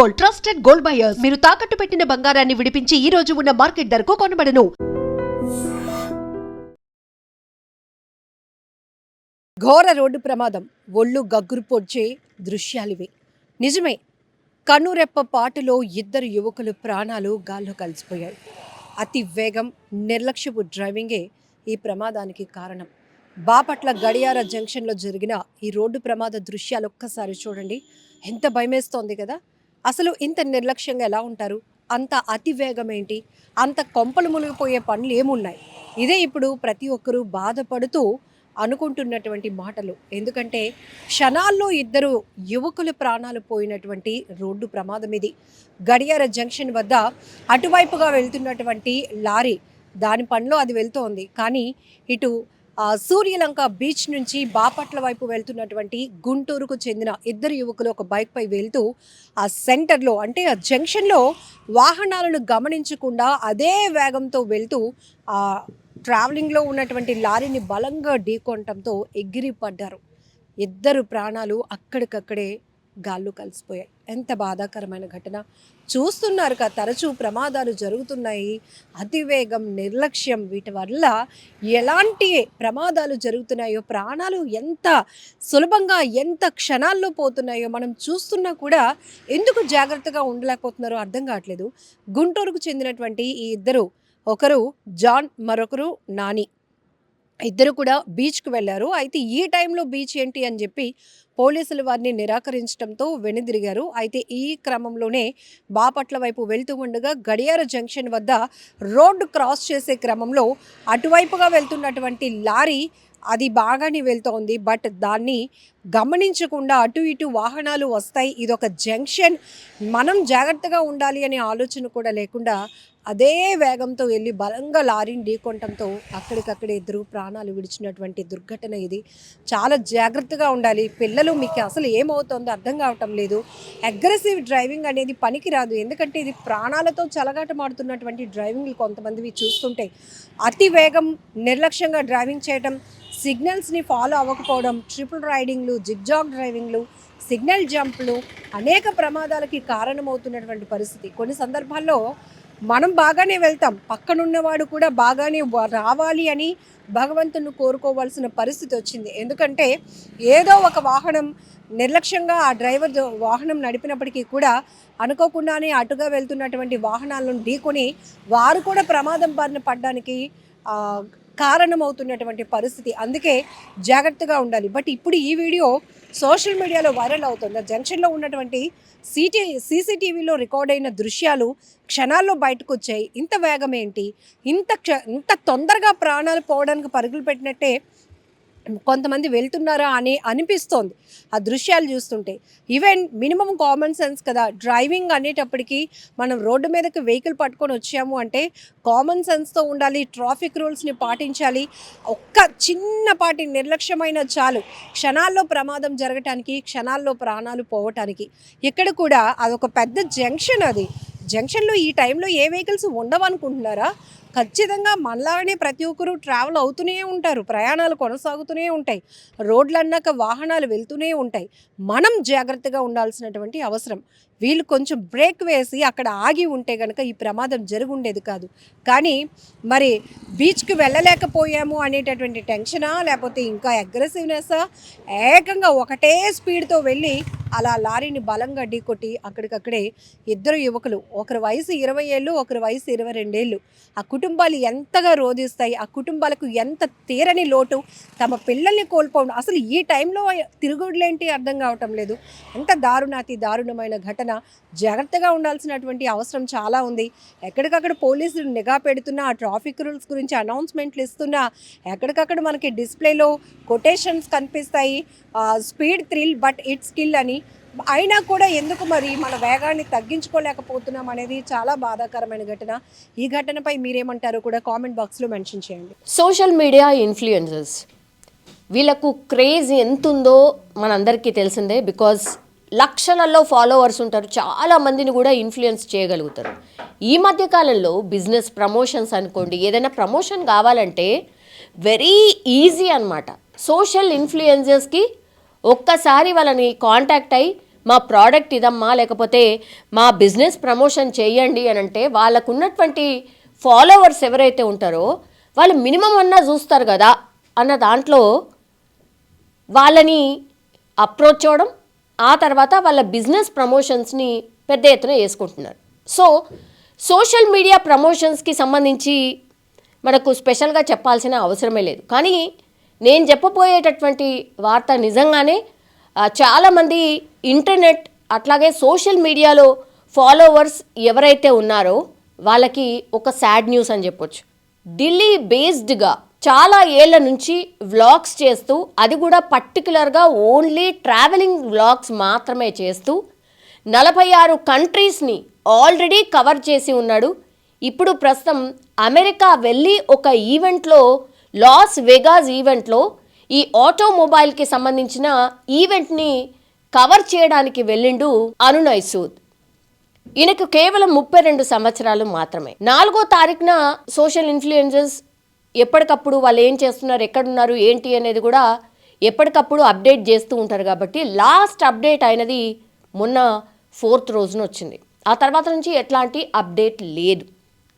Gold trusted gold buyers. మీరు తాకట్టు పెట్టిన బంగారాన్ని విడిపించి ఈ రోజు ఉన్న మార్కెట్ ధరకు కొనబడను. ఘోర రోడ్డు ప్రమాదం. ఒళ్ళు గగ్గురు పొడిచే దృశ్యాలివి. నిజమే కన్నురెప్ప పాటులో ఇద్దరు యువకులు ప్రాణాలు గాల్లో కలిసిపోయాయి. అతి వేగం నిర్లక్ష్యపు డ్రైవింగే ఈ ప్రమాదానికి కారణం. బాపట్ల గడియార జంక్షన్లో జరిగిన ఈ రోడ్డు ప్రమాద దృశ్యాలు ఒక్కసారి చూడండి. ఎంత భయమేస్తోంది కదా? అసలు ఇంత నిర్లక్ష్యంగా ఎలా ఉంటారు? అంత అతి వేగం ఏంటి అంత కొంపలు మునిగిపోయే పనులు ఏమున్నాయి? ఇదే ఇప్పుడు ప్రతి ఒక్కరూ బాధపడుతూ అనుకుంటున్నటువంటి మాటలు. ఎందుకంటే క్షణాల్లో ఇద్దరు యువకుల ప్రాణాలు పోయినటువంటి రోడ్డు ప్రమాదం ఇది. గడియార జంక్షన్ వద్ద అటువైపుగా వెళ్తున్నటువంటి లారీ దాని పనిలో అది వెళ్తోంది. కానీ ఇటు సూర్యలంక బీచ్ నుంచి బాపట్ల వైపు వెళ్తున్నటువంటి గుంటూరుకు చెందిన ఇద్దరు యువకులు ఒక బైక్పై వెళ్తూ ఆ సెంటర్లో అంటే ఆ జంక్షన్లో వాహనాలను గమనించకుండా అదే వేగంతో వెళ్తూ ఆ ట్రావెలింగ్లో ఉన్నటువంటి లారీని బలంగా ఢీకొనటంతో ఎగిరి పడ్డారు ఇద్దరు ప్రాణాలు అక్కడికక్కడే గాల్లో కలిసిపోయాయి. ఎంత బాధాకరమైన ఘటన. చూస్తున్నారు కదా తరచూ ప్రమాదాలు జరుగుతున్నాయి. అతివేగం నిర్లక్ష్యం వీటి వల్ల ఎలాంటి ప్రమాదాలు జరుగుతున్నాయో ప్రాణాలు ఎంత సులభంగా ఎంత క్షణాల్లో పోతున్నాయో మనం చూస్తున్నా కూడా ఎందుకు జాగ్రత్తగా ఉండలేకపోతున్నారో అర్థం కావట్లేదు. గుంటూరుకు చెందినటువంటి ఈ ఇద్దరు ఒకరు జాన్ మరొకరు నాని. ఇద్దరు కూడా బీచ్కి వెళ్ళారు. అయితే ఈ టైంలో బీచ్ ఏంటి అని చెప్పి పోలీసులు వారిని నిరాకరించడంతో వెనుదిరిగారు. అయితే ఈ క్రమంలోనే బాపట్ల వైపు వెళ్తూ ఉండగా గడియార జంక్షన్ వద్ద రోడ్డు క్రాస్ చేసే క్రమంలో అటువైపుగా వెళ్తున్నటువంటి లారీ అది బాగానే వెళ్తోంది. బట్ దాన్ని గమనించకుండా అటు ఇటు వాహనాలు వస్తాయి. ఇదొక జంక్షన్. మనం జాగ్రత్తగా ఉండాలి అనే ఆలోచన కూడా లేకుండా అదే వేగంతో వెళ్ళి బలంగా లారీని ఢీకొనటంతో అక్కడికక్కడే ఇద్దరు ప్రాణాలు విడిచినటువంటి దుర్ఘటన ఇది. చాలా జాగ్రత్తగా ఉండాలి. పిల్లలు మీకు అసలు ఏమవుతుందో అర్థం కావటం లేదు. అగ్రెసివ్ డ్రైవింగ్ అనేది పనికిరాదు. ఎందుకంటే ఇది ప్రాణాలతో చలగాటమాడుతున్నటువంటి డ్రైవింగ్లు కొంతమందివి చూస్తుంటే అతి వేగం నిర్లక్ష్యంగా డ్రైవింగ్ చేయటం సిగ్నల్స్ని ఫాలో అవ్వకపోవడం ట్రిపుల్ రైడింగ్లు జిగ్జాగ్ డ్రైవింగ్లు సిగ్నల్ జంప్లు అనేక ప్రమాదాలకి కారణమవుతున్నటువంటి పరిస్థితి. కొన్ని సందర్భాల్లో మనం బాగానే వెళ్తాం. పక్కనున్నవాడు కూడా బాగానే రావాలి అని భగవంతుని కోరుకోవాల్సిన పరిస్థితి వచ్చింది. ఎందుకంటే ఏదో ఒక వాహనం నిర్లక్ష్యంగా ఆ డ్రైవర్ వాహనం నడిపినప్పటికీ కూడా అనుకోకుండానే అటుగా వెళ్తున్నటువంటి వాహనాలను ఢీకొని వారు కూడా ప్రమాదం బారిన పడడానికి కారణమవుతున్నటువంటి పరిస్థితి. అందుకే జాగ్రత్తగా ఉండాలి. బట్ ఇప్పుడు ఈ వీడియో సోషల్ మీడియాలో వైరల్ అవుతుంది. జంక్షన్లో ఉన్నటువంటి సిటీ సీసీటీవీలో రికార్డ్ అయిన దృశ్యాలు క్షణాల్లో బయటకు వచ్చాయి ఇంత వేగం ఏంటి? ఇంత క్ష ఇంత తొందరగా ప్రాణాలు పోవడానికి పరుగులు పెట్టినట్టే కొంతమంది వెళ్తున్నారా అని అనిపిస్తోంది. ఆ దృశ్యాలు చూస్తుంటే ఈవెన్ మినిమం కామన్ సెన్స్ కదా డ్రైవింగ్ అనేటప్పటికీ మనం రోడ్డు మీదకి వెహికల్ పట్టుకొని వచ్చాము అంటే కామన్ సెన్స్తో ఉండాలి ట్రాఫిక్ రూల్స్ని పాటించాలి. ఒక్క చిన్నపాటి నిర్లక్ష్యమైన చాలు. క్షణాల్లో ప్రమాదం జరగటానికి క్షణాల్లో ప్రాణాలు పోవటానికి. ఇక్కడ కూడా అదొక పెద్ద జంక్షన్ అది. జంక్షన్లో ఈ టైంలో ఏ వెహికల్స్ ఉండవనుకుంటున్నారా? ఖచ్చితంగా మనలాగానే ప్రతి ఒక్కరూ ట్రావెల్ అవుతూనే ఉంటారు ప్రయాణాలు కొనసాగుతూనే ఉంటాయి రోడ్లు అన్నాక వాహనాలు వెళ్తూనే ఉంటాయి. మనం జాగ్రత్తగా ఉండాల్సినటువంటి అవసరం. వీళ్ళు కొంచెం బ్రేక్ వేసి అక్కడ ఆగి ఉంటే కనుక ఈ ప్రమాదం జరుగుండేది కాదు. కానీ మరి బీచ్కి వెళ్ళలేకపోయాము అనేటటువంటి టెన్షనా? లేకపోతే ఇంకా అగ్రెసివ్నెస్సా? ఏకంగా ఒకటే స్పీడ్తో వెళ్ళి అలా లారీని బలంగా ఢీకొట్టి అక్కడికక్కడే ఇద్దరు యువకులు ఒకరి వయసు ఇరవై ఏళ్ళు ఒకరి వయసు ఇరవై రెండేళ్ళు. ఆ కుటుంబాలు ఎంతగా రోధిస్తాయి ఆ కుటుంబాలకు ఎంత తీరని లోటు తమ పిల్లల్ని కోల్పోవడం. అసలు ఈ టైంలో తిరుగుడులేంటి అర్థం కావటం లేదు. ఎంత దారుణాతి దారుణమైన ఘటన. జాగ్రత్తగా ఉండాల్సినటువంటి అవసరం చాలా ఉంది. ఎక్కడికక్కడ పోలీసులు నిఘా పెడుతున్నా ఆ ట్రాఫిక్ రూల్స్ గురించి అనౌన్స్మెంట్లు ఇస్తున్నా ఎక్కడికక్కడ మనకి డిస్ప్లేలో కొటేషన్స్ కనిపిస్తాయి. స్పీడ్ థ్రిల్ బట్ ఇట్ స్కిల్ అని అయినా కూడా ఎందుకు మరి మన వేగాన్ని తగ్గించుకోలేకపోతున్నాం అనేది చాలా బాధాకరమైన ఘటన. ఈ ఘటనపై మీరేమంటారో కూడా కామెంట్ బాక్స్లో మెన్షన్ చేయండి. సోషల్ మీడియా ఇన్ఫ్లుయెన్సర్స్ వీళ్ళకు క్రేజ్ ఎంత ఉందో మనందరికీ తెలిసిందే బికాజ్ లక్షలలో ఫాలోవర్స్ ఉంటారు చాలా మందిని కూడా ఇన్ఫ్లుయెన్స్ చేయగలుగుతారు. ఈ మధ్య కాలంలో బిజినెస్ ప్రమోషన్స్ అనుకోండి ఏదైనా ప్రమోషన్ కావాలంటే వెరీ ఈజీ అనమాట సోషల్ ఇన్ఫ్లుయెన్సర్స్కి ఒక్కసారి వాళ్ళని కాంటాక్ట్ అయ్యి మా ప్రోడక్ట్ ఇదమ్మా లేకపోతే మా బిజినెస్ ప్రమోషన్ చేయండి అని అంటే వాళ్ళకున్నటువంటి ఫాలోవర్స్ ఎవరైతే ఉంటారో వాళ్ళు మినిమం అన్నా చూస్తారు కదా అన్న దాంట్లో వాళ్ళని అప్రోచ్ అవ్వడం ఆ తర్వాత వాళ్ళ బిజినెస్ ప్రమోషన్స్ని పెద్ద ఎత్తున వేసుకుంటున్నారు. సో సోషల్ మీడియా ప్రమోషన్స్కి సంబంధించి మనకు స్పెషల్గా చెప్పాల్సిన అవసరమే లేదు. కానీ నేను చెప్పబోయేటటువంటి వార్త నిజంగానే చాలామంది ఇంటర్నెట్ అట్లాగే సోషల్ మీడియాలో ఫాలోవర్స్ ఎవరైతే ఉన్నారో వాళ్ళకి ఒక సాడ్ న్యూస్ అని చెప్పొచ్చు. ఢిల్లీ బేస్డ్గా చాలా ఏళ్ళ నుంచి వ్లాగ్స్ చేస్తూ అది కూడా పర్టికులర్గా ఓన్లీ ట్రావెలింగ్ వ్లాగ్స్ మాత్రమే చేస్తూ నలభై ఆరు కంట్రీస్ని ఆల్రెడీ కవర్ చేసి ఉన్నాడు. ఇప్పుడు ప్రస్తుతం అమెరికా వెళ్ళి ఒక ఈవెంట్లో లాస్ వెగాస్ ఈవెంట్లో ఈ ఆటోమొబైల్కి సంబంధించిన ఈవెంట్ని కవర్ చేయడానికి వెళ్ళిండు అనునయ్ సూద్. ఈయనకు కేవలం ముప్పై రెండు సంవత్సరాలు మాత్రమే. నాలుగో తారీఖున సోషల్ ఇన్ఫ్లుయెన్సెస్ ఎప్పటికప్పుడు వాళ్ళు ఏం చేస్తున్నారు ఎక్కడున్నారు ఏంటి అనేది కూడా ఎప్పటికప్పుడు అప్డేట్ చేస్తూ ఉంటారు కాబట్టి లాస్ట్ అప్డేట్ అయినది మొన్న ఫోర్త్ రోజున వచ్చింది. ఆ తర్వాత నుంచి ఎట్లాంటి అప్డేట్ లేదు.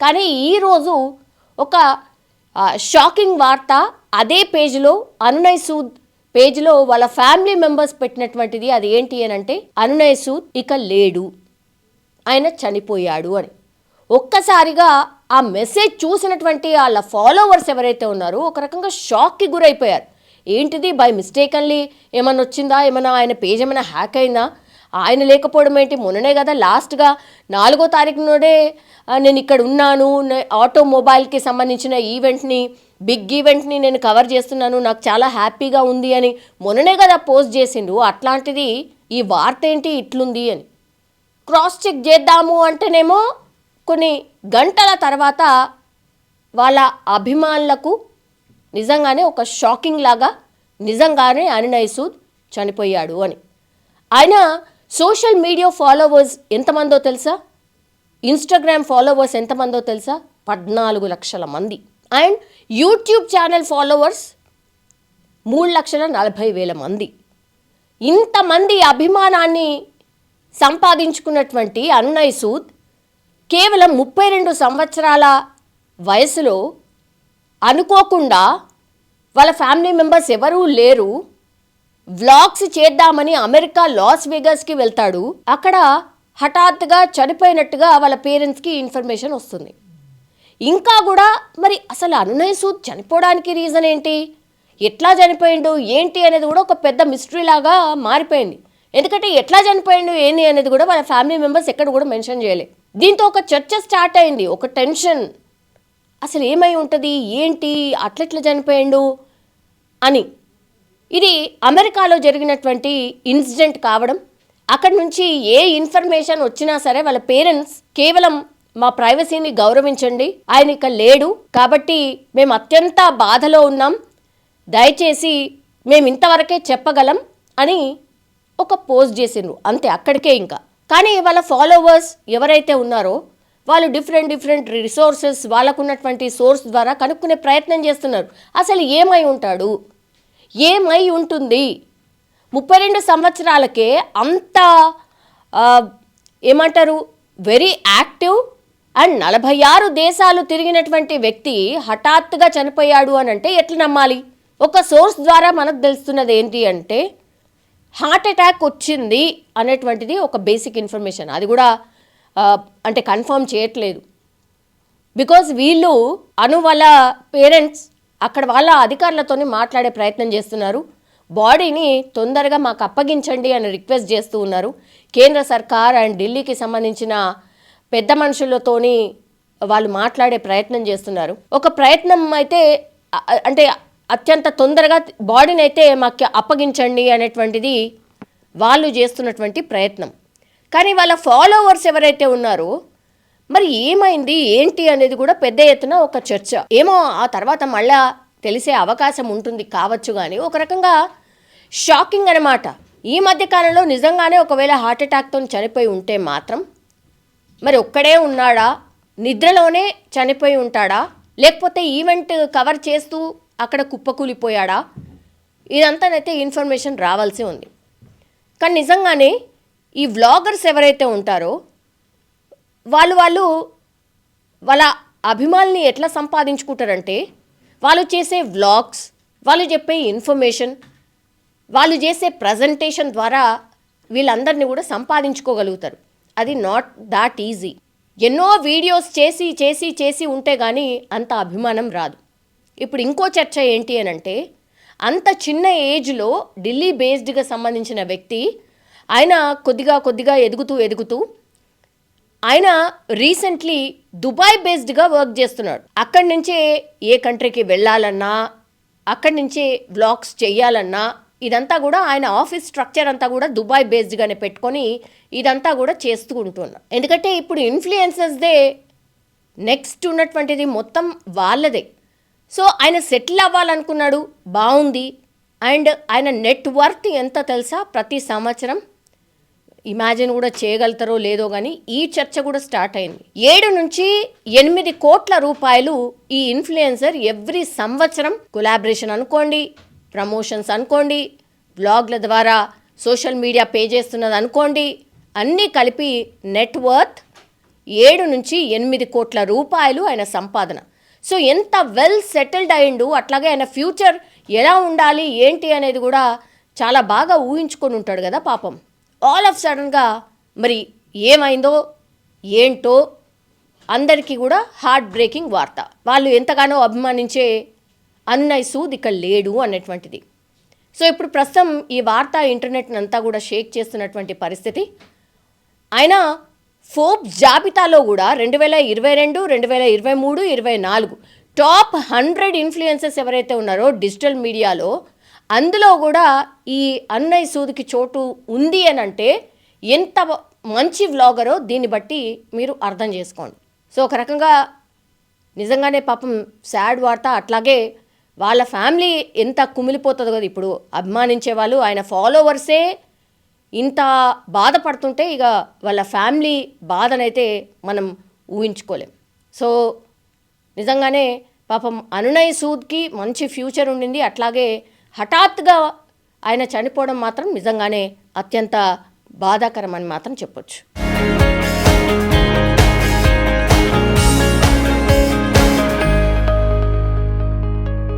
కానీ ఈరోజు ఒక షాకింగ్ వార్త అదే పేజీలో అనునయ్ సూద్ పేజీలో వాళ్ళ ఫ్యామిలీ మెంబర్స్ పెట్టినటువంటిది అది ఏంటి అని అంటే అనునయ్ సూద్ ఇక లేడు. ఆయన చనిపోయాడు అని. ఒక్కసారిగా ఆ మెసేజ్ చూసినటువంటి వాళ్ళ ఫాలోవర్స్ ఎవరైతే ఉన్నారో ఒక రకంగా షాక్కి గురైపోయారు. ఏంటిది? బై మిస్టేకన్లీ ఏమన్నా వచ్చిందా? ఏమైనా ఆయన పేజ్ ఏమైనా హ్యాక్ అయిందా? ఆయన లేకపోవడం ఏంటి? మొన్ననే కదా లాస్ట్గా నాలుగో తారీఖు నాడే నేను ఇక్కడ ఉన్నాను. ఆటోమొబైల్కి సంబంధించిన ఈవెంట్ని బిగ్ ఈవెంట్ని నేను కవర్ చేస్తున్నాను. నాకు చాలా హ్యాపీగా ఉంది అని మొన్ననే కదా పోస్ట్ చేసిండు. అట్లాంటిది ఈ వార్త ఏంటి? ఇట్లుంది అని. క్రాస్ చెక్ చేద్దాము అంటేనేమో కొన్ని గంటల తర్వాత వాళ్ళ అభిమానులకు నిజంగానే ఒక షాకింగ్ లాగా నిజంగానే అనినయ్ సూద్ చనిపోయాడు అని. ఆయన సోషల్ మీడియా ఫాలోవర్స్ ఎంతమందో తెలుసా? ఇన్స్టాగ్రామ్ ఫాలోవర్స్ ఎంతమందో తెలుసా? పద్నాలుగు లక్షల మంది. అండ్ యూట్యూబ్ ఛానల్ ఫాలోవర్స్ మూడు లక్షల నలభై వేల మంది. ఇంతమంది అభిమానాన్ని సంపాదించుకున్నటువంటి అన్నయ్ సూద్ కేవలం ముప్పై రెండు సంవత్సరాల వయసులో అనుకోకుండా వాళ్ళ ఫ్యామిలీ మెంబర్స్ ఎవరూ లేరు. వ్లాగ్స్ చేద్దామని అమెరికా లాస్ వేగస్కి వెళ్తాడు. అక్కడ హఠాత్తుగా చనిపోయినట్టుగా వాళ్ళ పేరెంట్స్కి ఇన్ఫర్మేషన్ వస్తుంది. ఇంకా కూడా మరి అసలు అనునయ్ సూద్ చనిపోవడానికి రీజన్ ఏంటి? ఎట్లా చనిపోయిండు? ఏంటి అనేది కూడా ఒక పెద్ద మిస్టరీ లాగా మారిపోయింది. ఎందుకంటే ఎట్లా చనిపోయిండు ఏంటి అనేది కూడా వాళ్ళ ఫ్యామిలీ మెంబర్స్ ఎక్కడ కూడా మెన్షన్ చేయలే. దీంతో ఒక చర్చ స్టార్ట్ అయింది. ఒక టెన్షన్ అసలు ఏమై ఉంటుంది? ఏంటి? అట్లెట్లా చనిపోయిండు? అని. ఇది అమెరికాలో జరిగినటువంటి ఇన్సిడెంట్ కావడం అక్కడి నుంచి ఏ ఇన్ఫర్మేషన్ వచ్చినా సరే వాళ్ళ పేరెంట్స్ కేవలం మా ప్రైవసీని గౌరవించండి ఆయన ఇక లేడు కాబట్టి మేము అత్యంత బాధలో ఉన్నాం దయచేసి మేము ఇంతవరకే చెప్పగలం అని ఒక పోస్ట్ చేసిండ్రు అంతే అక్కడికే ఇంకా. కానీ వాళ్ళ ఫాలోవర్స్ ఎవరైతే ఉన్నారో వాళ్ళు డిఫరెంట్ డిఫరెంట్ రిసోర్సెస్ వాళ్ళకున్నటువంటి సోర్స్ ద్వారా కనుక్కునే ప్రయత్నం చేస్తున్నారు. అసలు ఏమై ఉంటాడు? ఏమై ఉంటుంది? ముప్పై రెండు సంవత్సరాలకే అంత ఏమంటారు? వెరీ యాక్టివ్ అండ్ నలభై ఆరు దేశాలు తిరిగినటువంటి వ్యక్తి హఠాత్తుగా చనిపోయాడు అని అంటే ఎట్లా నమ్మాలి? ఒక సోర్స్ ద్వారా మనకు తెలుస్తున్నది ఏంటి అంటే హార్ట్ అటాక్ వచ్చింది అనేటువంటిది ఒక బేసిక్ ఇన్ఫర్మేషన్. అది కూడా అంటే కన్ఫర్మ్ చేయట్లేదు. బికాజ్ వీళ్ళు అను వాళ్ళ పేరెంట్స్ అక్కడ వాళ్ళ అధికారులతోనే మాట్లాడే ప్రయత్నం చేస్తున్నారు. బాడీని తొందరగా మాకు అప్పగించండి అని రిక్వెస్ట్ చేస్తూ ఉన్నారు. కేంద్ర సర్కార్ అండ్ ఢిల్లీకి సంబంధించిన పెద్ద మనుషులతోని వాళ్ళు మాట్లాడే ప్రయత్నం చేస్తున్నారు. ఒక ప్రయత్నం అయితే అంటే అత్యంత తొందరగా బాడీని అయితే మాకు అప్పగించండి అనేటువంటిది వాళ్ళు చేస్తున్నటువంటి ప్రయత్నం. కానీ వాళ్ళ ఫాలోవర్స్ ఎవరైతే ఉన్నారో మరి ఏమైంది? ఏంటి అనేది కూడా పెద్ద ఎత్తున ఒక చర్చ. ఏమో ఆ తర్వాత మళ్ళా తెలిసే అవకాశం ఉంటుంది కావచ్చు కానీ ఒక రకంగా షాకింగ్ అనమాట ఈ మధ్య కాలంలో నిజంగానే ఒకవేళ హార్ట్ అటాక్తో చనిపోయి ఉంటే మాత్రం మరి ఒక్కడే ఉన్నాడా? నిద్రలోనే చనిపోయి ఉంటాడా? లేకపోతే ఈవెంట్ కవర్ చేస్తూ అక్కడ కుప్పకూలిపోయాడా? ఇదంతానైతే ఇన్ఫర్మేషన్ రావాల్సి ఉంది. కానీ నిజంగానే ఈ వ్లాగర్స్ ఎవరైతే ఉంటారో వాళ్ళు వాళ్ళు వాళ్ళ అభిమానుల్ని ఎట్లా సంపాదించుకుంటారంటే వాళ్ళు చేసే వ్లాగ్స్ వాళ్ళు చెప్పే ఇన్ఫర్మేషన్ వాళ్ళు చేసే ప్రజెంటేషన్ ద్వారా వీళ్ళందరినీ కూడా సంపాదించుకోగలుగుతారు. అది నాట్ దాట్ ఈజీ. ఎన్నో వీడియోస్ చేసి చేసి చేసి ఉంటే కానీ అంత అభిమానం రాదు. ఇప్పుడు ఇంకో చర్చ ఏంటి అని అంటే అంత చిన్న ఏజ్లో ఢిల్లీ బేస్డ్గా సంబంధించిన వ్యక్తి ఆయన కొద్దిగా కొద్దిగా ఎదుగుతూ ఎదుగుతూ ఆయన రీసెంట్లీ దుబాయ్ బేస్డ్గా వర్క్ చేస్తున్నాడు. అక్కడి నుంచే ఏ కంట్రీకి వెళ్ళాలన్నా అక్కడి నుంచే వ్లాగ్స్ చేయాలన్నా ఇదంతా కూడా ఆయన ఆఫీస్ స్ట్రక్చర్ అంతా కూడా దుబాయ్ బేస్డ్గానే పెట్టుకొని ఇదంతా కూడా చేస్తూ ఉంటున్నా. ఎందుకంటే ఇప్పుడు ఇన్ఫ్లుయెన్సర్స్దే నెక్స్ట్ ఉన్నటువంటిది మొత్తం వాళ్ళదే. సో ఆయన సెటిల్ అవ్వాలనుకున్నాడు బాగుంది అండ్ ఆయన నెట్ వర్త్ ఎంత తెలుసా? ప్రతి సంవత్సరం ఇమాజిన్ కూడా చేయగలుగుతారో లేదో కానీ ఈ చర్చ కూడా స్టార్ట్ అయింది. ఏడు నుంచి ఎనిమిది కోట్ల రూపాయలు ఈ ఇన్ఫ్లుయెన్సర్ ఎవ్రీ సంవత్సరం కొలాబరేషన్ అనుకోండి ప్రమోషన్స్ అనుకోండి బ్లాగ్ల ద్వారా సోషల్ మీడియా పే చేస్తున్నది అనుకోండి అన్నీ కలిపి నెట్వర్త్ ఏడు నుంచి ఎనిమిది కోట్ల రూపాయలు ఆయన సంపాదన. సో ఎంత వెల్ సెటిల్డ్ అయిండు అట్లాగే ఆయన ఫ్యూచర్ ఎలా ఉండాలి ఏంటి అనేది కూడా చాలా బాగా ఊహించుకొని ఉంటాడు కదా పాపం. ఆల్ ఆఫ్ సడన్గా మరి ఏమైందో ఏంటో అందరికీ కూడా హార్ట్ బ్రేకింగ్ వార్త. వాళ్ళు ఎంతగానో అభిమానించే అన్నయ్య సూద్ ఇక్కడ లేడు అనేటువంటిది సో ఇప్పుడు ప్రస్తుతం ఈ వార్త ఇంటర్నెట్ అంతా కూడా షేక్ చేస్తున్నటువంటి పరిస్థితి. ఆయన ఫోర్బ్ జాబితాలో కూడా రెండు వేల ఇరవై రెండు రెండు వేల ఇరవై మూడు ఇరవై నాలుగు టాప్ హండ్రెడ్ ఇన్ఫ్లుయెన్సెస్ ఎవరైతే ఉన్నారో డిజిటల్ మీడియాలో అందులో కూడా ఈ అన్నయ్య సూదికి చోటు ఉంది అని అంటే ఎంత మంచి వ్లాగరో దీన్ని బట్టి మీరు అర్థం చేసుకోండి. సో ఒక రకంగా నిజంగానే పాపం సాడ్ వార్త. అట్లాగే వాళ్ళ ఫ్యామిలీ ఎంత కుమిలిపోతుంది కదా ఇప్పుడు అభిమానించే వాళ్ళు ఆయన ఫాలోవర్సే ఇంత బాధపడుతుంటే ఇక వాళ్ళ ఫ్యామిలీ బాధనైతే మనం ఊహించుకోలేం. సో నిజంగానే పాపం అనునయ్ సూద్కి మంచి ఫ్యూచర్ ఉండింది. అట్లాగే హఠాత్తుగా ఆయన చనిపోవడం మాత్రం నిజంగానే అత్యంత బాధాకరం అని మాత్రం చెప్పొచ్చు.